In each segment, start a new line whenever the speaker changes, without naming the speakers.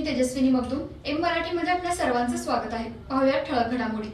मी Tejaswini Magdum M मराठीमध्ये आपल्या सर्वांचं स्वागत आहे. पाहूया ठळक घडामोडी.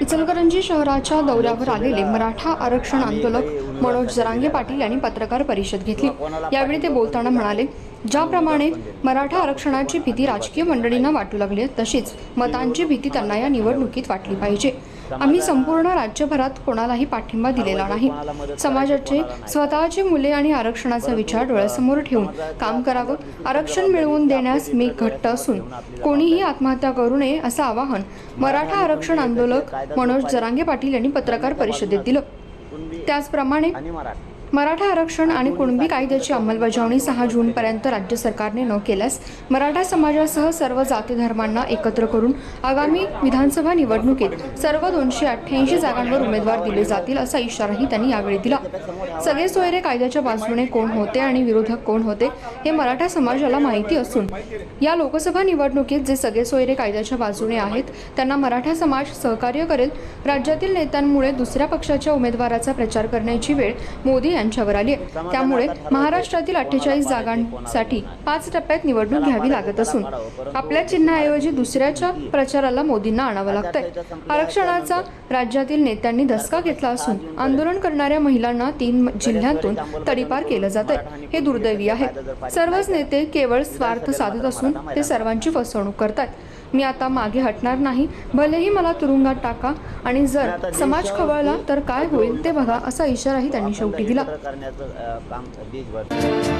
इचलकरंजी शहराच्या दौऱ्यावर आलेले मराठा आरक्षण आंदोलक मनोज जरांगे पाटील यांनी पत्रकार परिषद घेतली. यावेळी ते बोलताना म्हणाले ज्याप्रमाणे मराठा आरक्षणाची भीती राजकीय मंडळींना वाटू लागली तशीच मतांची भीती त्यांना या निवडणुकीत वाटली पाहिजे. आम्ही संपूर्ण राज्यभरात कोणालाही पाठिंबा दिलेला नाही. समाजाचे स्वतःची मुले आणि आरक्षणाचा विचार डोळ्यासमोर ठेवून काम करावं आरक्षण मिळवून देण्यास मी घट्ट असून कोणीही आत्महत्या करू नये असं आवाहन मराठा आरक्षण आंदोलक मनोज जरांगे पाटील यांनी पत्रकार परिषदेत दिलं. त्याचप्रमाणे
मराठी
आरक्षण आणि कुणबी कायद्याची अंमलबजावणी सहा जूनपर्यंत राज्य सरकारने न केल्यास मराठा समाजासह सर्व जाती धर्मांना एकत्र करून आगामी विधानसभा निवडणुकीत सर्व दोनशे अठ्ठ्याऐंशी जागांवर उमेदवार दिले जातील असा इशाराही त्यांनी यावेळी दिला. सगळे सोयरे कायद्याच्या बाजूने कोण होते आणि विरोधक कोण होते हे मराठा समाजाला माहिती असून या लोकसभा निवडणुकीत जे सगळे सोयरे कायद्याच्या बाजूने आहेत त्यांना मराठा समाज सहकार्य करेल. राज्यातील नेत्यांमुळे दुसऱ्या पक्षाच्या उमेदवाराचा प्रचार करण्याची वेळ मोदी त्यांच्यावर आली. आहे त्यामुळे महाराष्ट्रातील अठ्ठेचाळीस जागांसाठी पाच टप्प्यात निवडणूक घ्यावी लागत असून आपल्या चिन्हाऐवजी दुसऱ्याच्या प्रचाराला मोदींना आणावं लागतंय. आरक्षणाचा राज्यातील नेत्यांनी धसका घेतला असून आंदोलन करणाऱ्या महिलांना तीन जिल्ह्यांतून तडीपार केलं जात आहे हे दुर्दैवी आहे. सर्वच नेते केवळ स्वार्थ साधत असून ते सर्वांची फसवणूक करतात मी आता मागे हटणार नाही. भलेही मला तुरुंगात टाका आणि जर समाज खवळला तर काय होईल ते बघा असा इशाराही त्यांनी शेवटी दिला.
करण्याचं काम देशभर